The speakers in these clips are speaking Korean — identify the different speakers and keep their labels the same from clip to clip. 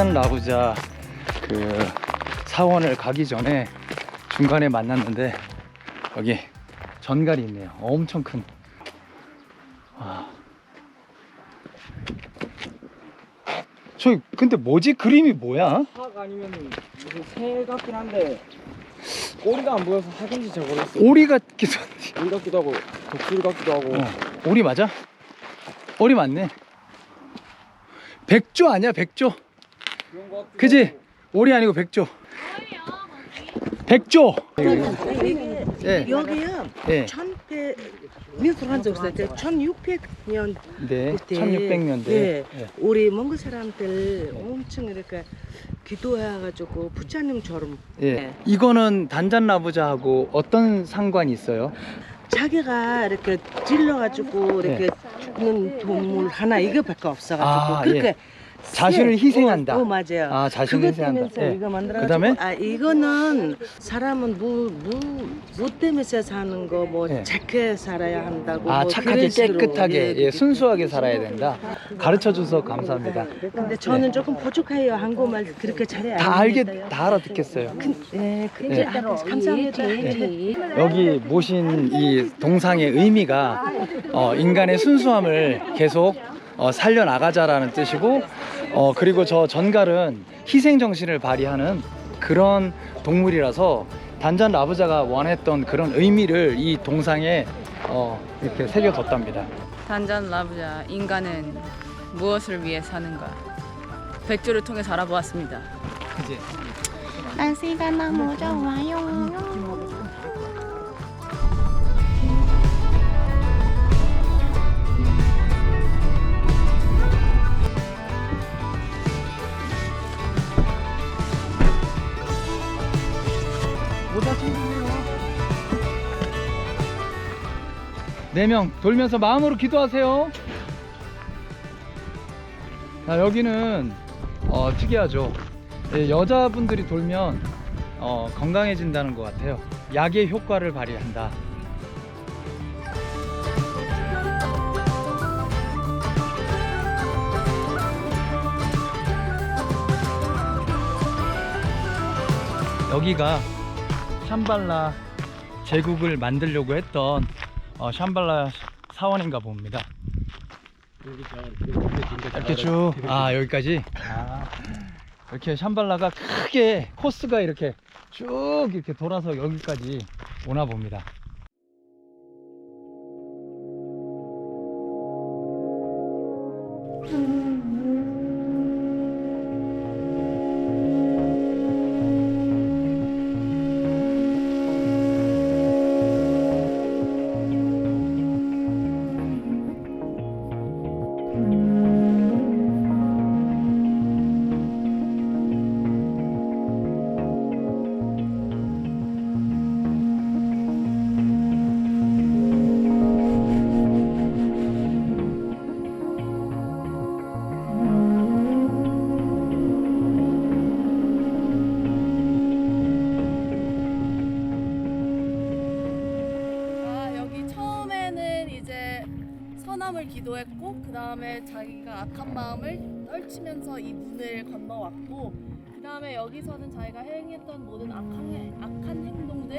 Speaker 1: 단잔 라부자 그 사원을 가기 전에 중간에 만났는데 여기 전갈이 있네요. 엄청 큰. 와. 저기 근데 뭐지? 그림이 뭐야?
Speaker 2: 학 아니면 무슨 새 같긴 한데 꼬리가 안 보여서 학인지 잘 모르겠어요.
Speaker 1: 오리 같기도 한데.
Speaker 2: 오리 같기도 하고 독수리 같기도 하고
Speaker 1: 어, 오리 맞아? 오리 맞네. 백조 아니야 백조? 그지? 오리 아니고 백조. 백조. 예.
Speaker 3: 여기요
Speaker 1: 예.
Speaker 3: 천백 민수한 적 있어요. 1600년
Speaker 1: 네.
Speaker 3: 그때
Speaker 1: 1600년대.
Speaker 3: 예.
Speaker 1: 예.
Speaker 3: 우리 몽골 사람들 엄청 이렇게 기도해가지고 부처님처럼
Speaker 1: 예.
Speaker 3: 네.
Speaker 1: 이거는 단잔 라부자하고 어떤 상관이 있어요?
Speaker 3: 자기가 이렇게 찔러가지고 이렇게 죽는 동물 하나 이거밖에 없어가지고
Speaker 1: 아,
Speaker 3: 그렇게
Speaker 1: 자신을
Speaker 3: 세-
Speaker 1: 희생한다.
Speaker 3: 어, 어, 맞아요.
Speaker 1: 아, 자신을
Speaker 3: 그것
Speaker 1: 희생한다.
Speaker 3: 때문에
Speaker 1: 예.
Speaker 3: 이거 만들어가지고
Speaker 1: 그다음에?
Speaker 3: 아 이거는 사람은 무무무 때문에 사는 거 뭐
Speaker 1: 예.
Speaker 3: 착하게 살아야 한다고
Speaker 1: 아,
Speaker 3: 뭐
Speaker 1: 착하게
Speaker 3: 그런 식으로.
Speaker 1: 깨끗하게
Speaker 3: 예,
Speaker 1: 예, 순수하게 살아야 된다. 가르쳐 줘서 감사합니다.
Speaker 3: 근데 저는 조금 부족해요. 한국말 그렇게 잘해
Speaker 1: 다 알게 다 알아듣겠어요.
Speaker 3: 예, 그,
Speaker 1: 네.
Speaker 3: 아, 감사합니다.
Speaker 1: 여기 모신 이 동상의 의미가 어, 인간의 순수함을 계속 어, 살려 나가자라는 뜻이고 어, 그리고 저 전갈은 희생 정신을 발휘하는 그런 동물이라서 단잔 라부자가 원했던 그런 의미를 이 동상에 어, 이렇게 새겨뒀답니다.
Speaker 4: 단잔 라부자 인간은 무엇을 위해 사는가 백조를 통해 살아보았습니다.
Speaker 1: 그지?
Speaker 5: 날씨가 너무 좋아요.
Speaker 1: 4명 돌면서 마음으로 기도하세요. 자 여기는 어, 특이하죠. 예, 여자분들이 돌면 어, 건강해진다는 것 같아요. 약의 효과를 발휘한다. 여기가 참발라 제국을 만들려고 했던 어, 샴발라 사원인가 봅니다. 이렇게 쭉, 아, 여기까지? 아, 이렇게 샴발라가 크게 코스가 이렇게 쭉 이렇게 돌아서 여기까지 오나 봅니다.
Speaker 6: 선함을 기도했고 그 다음에 자기가 악한 마음을 떨치면서 이 문을 건너왔고 그 다음에 여기서는 자기가 행했던 모든 악한, 해- 악한 행동들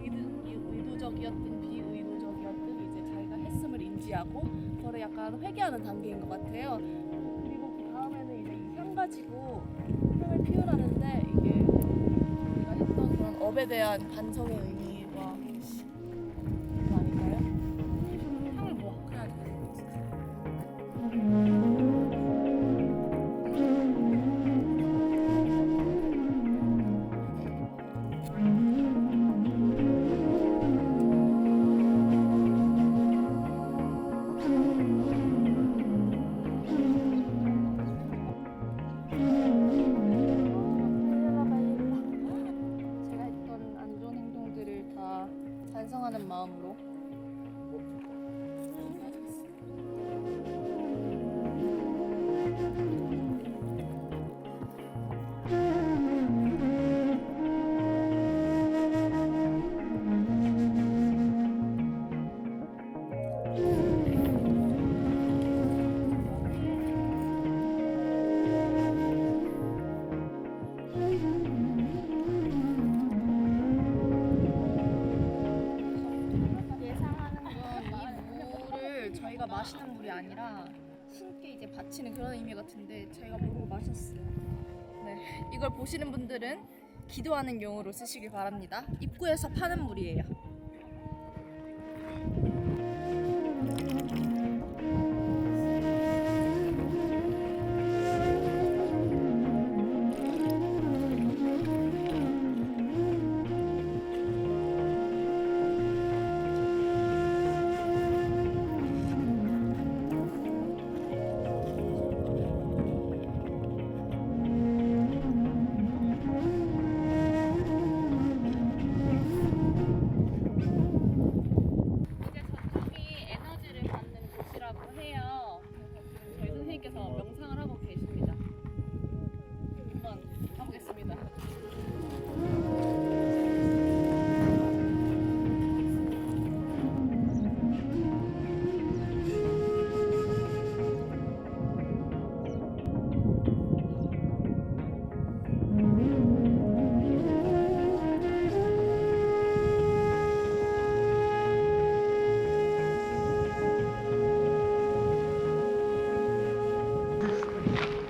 Speaker 6: 의도, 의도 적이었든 비의도적이었든 이제 자기가 했음을 인지하고 그거를 약간 회개하는 단계인 것 같아요. 그리고 그 다음에는 이제 이 향 가지고 향을 피우라는데 이게 우리가 했던 그런 업에 대한 반성의 의미 바치는 그런 의미 같은데 저희가 모르고 마셨어요. 네, 이걸 보시는 분들은 기도하는 용으로 쓰시길 바랍니다. 입구에서 파는 물이에요.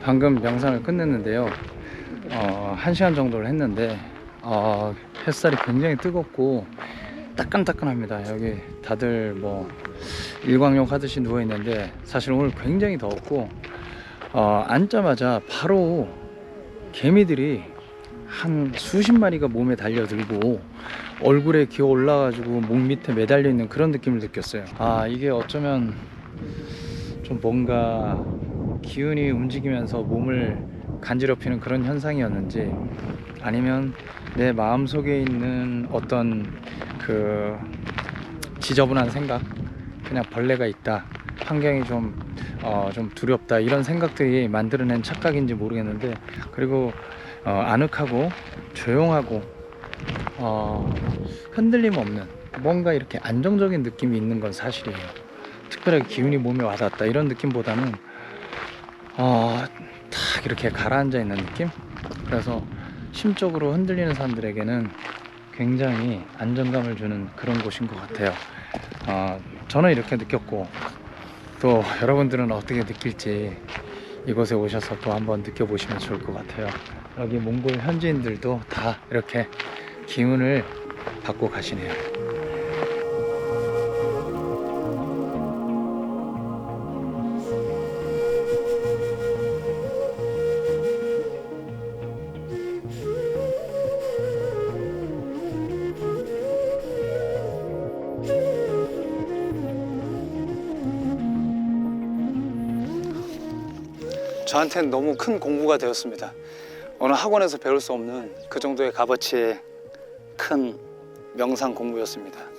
Speaker 1: 방금 명상을 끝냈는데요. 어, 한 시간 정도를 했는데 어, 햇살이 굉장히 뜨겁고 따끈따끈합니다. 여기 다들 뭐 일광욕 하듯이 누워 있는데 사실 오늘 굉장히 더웠고 어, 앉자마자 바로 개미들이 한 수십 마리가 몸에 달려들고 얼굴에 기어 올라가지고 목 밑에 매달려 있는 그런 느낌을 느꼈어요. 아 이게 어쩌면 좀 뭔가 기운이 움직이면서 몸을 간지럽히는 그런 현상이었는지 아니면 내 마음 속에 있는 어떤 그 지저분한 생각 그냥 벌레가 있다 환경이 좀, 어, 좀 두렵다 이런 생각들이 만들어낸 착각인지 모르겠는데 그리고 어, 아늑하고 조용하고 어, 흔들림 없는 뭔가 이렇게 안정적인 느낌이 있는 건 사실이에요. 특별하게 기운이 몸에 와닿았다 이런 느낌보다는 어, 탁 이렇게 가라앉아 있는 느낌? 그래서 심적으로 흔들리는 사람들에게는 굉장히 안정감을 주는 그런 곳인 것 같아요. 어, 저는 이렇게 느꼈고 또 여러분들은 어떻게 느낄지 이곳에 오셔서 또 한번 느껴보시면 좋을 것 같아요. 여기 몽골 현지인들도 다 이렇게 기운을 받고 가시네요. 저한테는 너무 큰 공부가 되었습니다. 어느 학원에서 배울 수 없는 그 정도의 값어치의 큰 명상 공부였습니다.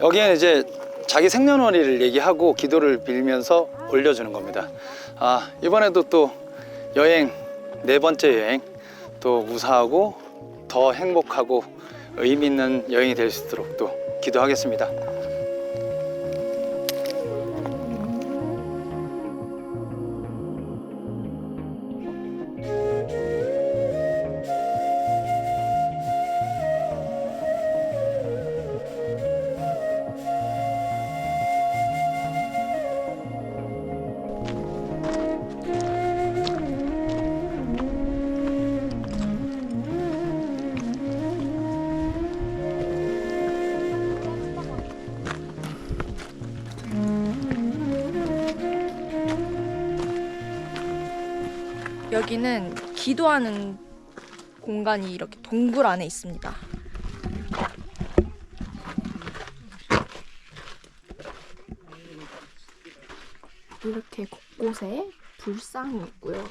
Speaker 1: 여기는 이제 자기 생년월일을 얘기하고 기도를 빌면서 올려주는 겁니다. 아 이번에도 또 여행 네 번째 여행 또 무사하고 더 행복하고 의미 있는 여행이 될 수 있도록 또 기도하겠습니다.
Speaker 7: 여기는 기도하는 공간이 이렇게 동굴 안에 있습니다. 이렇게 곳곳에 불상이 있고요.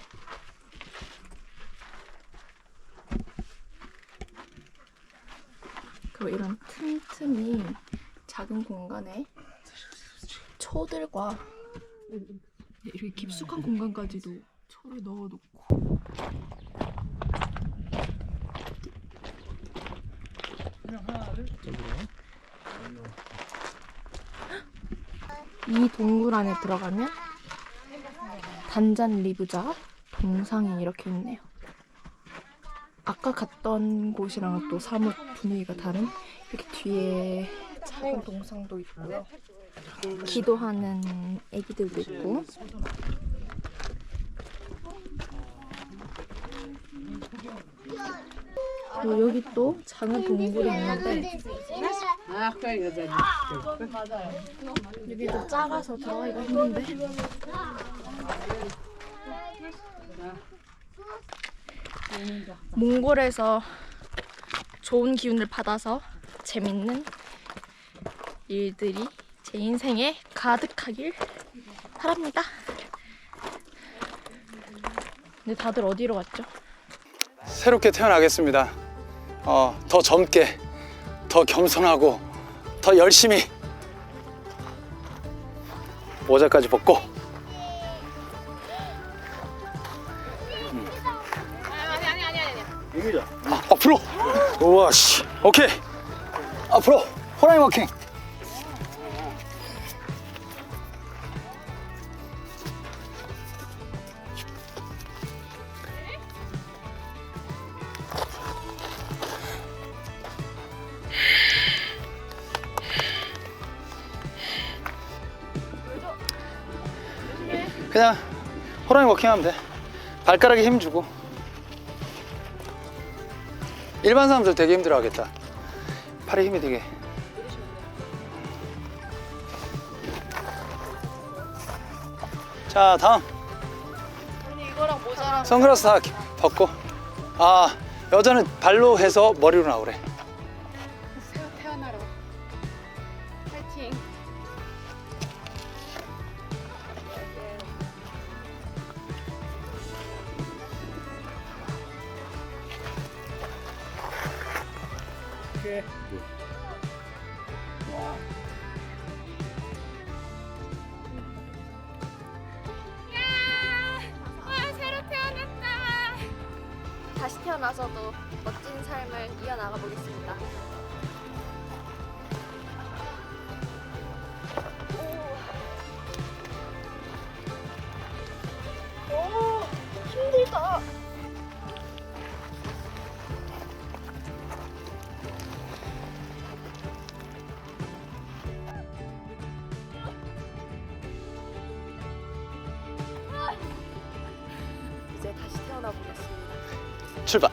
Speaker 7: 그리고 이런 틈틈이 작은 공간에 초들과 이렇게 깊숙한 공간까지도 초를 넣어놓고 이 동굴 안에 들어가면 단잔 리브자 동상이 이렇게 있네요. 아까 갔던 곳이랑 또 사뭇 분위기가 다른 이렇게 뒤에 작은 동상도 있고요. 기도하는 애기들도 있고 그리고 여기 또 작은 동굴이 있는데 여기도 작아서 들어가기가 힘든데 몽골에서 좋은 기운을 받아서 재밌는 일들이 제 인생에 가득하길 바랍니다. 근데 다들 어디로 갔죠?
Speaker 1: 새롭게 태어나겠습니다. 어, 더 젊게, 더 겸손하고, 더 열심히 모자까지 벗고. 아, 앞으로. 우와 씨. 오케이. 앞으로. 호랑이 워킹. 그냥 호랑이 워킹하면 돼. 발가락에 힘 주고. 일반 사람들 되게 힘들어하겠다. 팔에 힘이 되게. 자 다음 선글라스 다 벗고. 아 여자는 발로 해서 머리로 나오래.
Speaker 7: 나서도 멋진 삶을 이어나가 보겠습니다.
Speaker 1: 출발.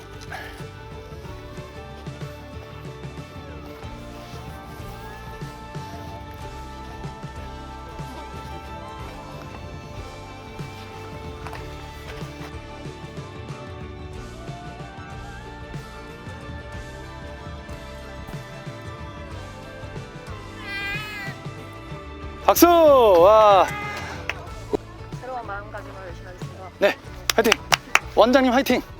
Speaker 1: 박수! 와,
Speaker 7: 새로운 마음가짐으로 열심히 하겠습니다.
Speaker 1: 네, 화이팅! 원장님 화이팅!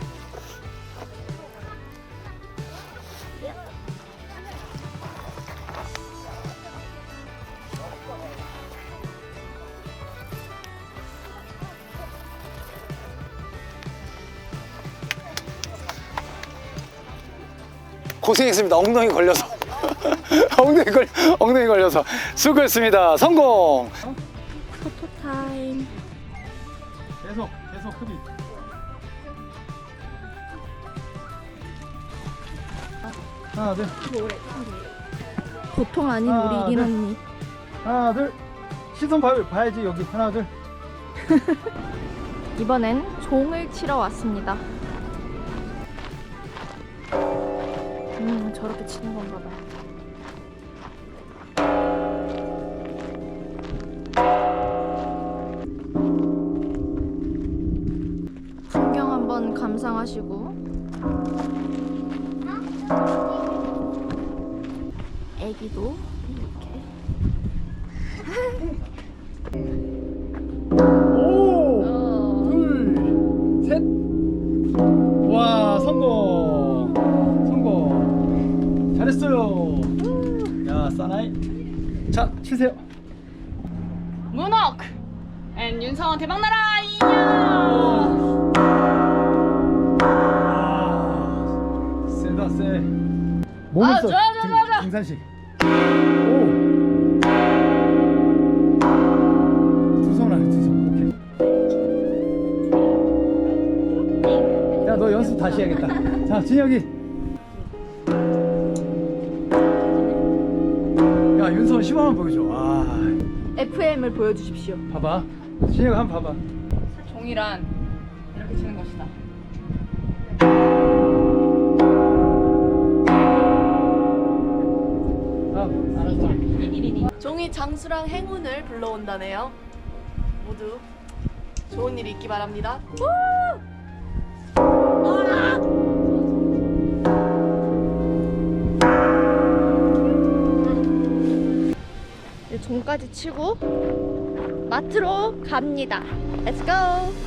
Speaker 1: 고생했습니다. 엉덩이 걸려서. 엉덩이 걸 엉덩이 걸려서 수고했습니다. 성공.
Speaker 7: 포토 타임.
Speaker 1: 계속 계속 흡입. 하나 둘
Speaker 7: 보통 아닌
Speaker 1: 하나,
Speaker 7: 우리 이린 언니.
Speaker 1: 하나 둘 시선 봐, 봐야지 여기 하나 둘
Speaker 7: 이번엔 종을 치러 왔습니다. 음, 저렇게 치는 건가 봐. 풍경 한번 감상하시고. 애기도
Speaker 1: 사나이. 자, 치세요.
Speaker 4: 문옥 앤 윤성원 대박나라 이야
Speaker 1: 와, 세다 세. 몸을
Speaker 4: 아,
Speaker 1: 써.
Speaker 4: 좋아, 좋아,
Speaker 1: 등-
Speaker 4: 좋아, 좋아.
Speaker 1: 등산식. 오. 두손 안에 두 손. 오케이. 야, 너 연습 다시 해야겠다. 자, 진혁이. 윤선 시범 한번 보여줘. 와,
Speaker 7: FM을 보여주십시오.
Speaker 1: 봐봐. 진혁 한번 봐봐.
Speaker 4: 종이란 이렇게 치는 것이다
Speaker 1: 아, 알았어.
Speaker 7: 종이 장수랑 행운을 불러온다네요. 모두 좋은 일이 있기 바랍니다. 이 제 종까지 치고 마트로 갑니다. Let's.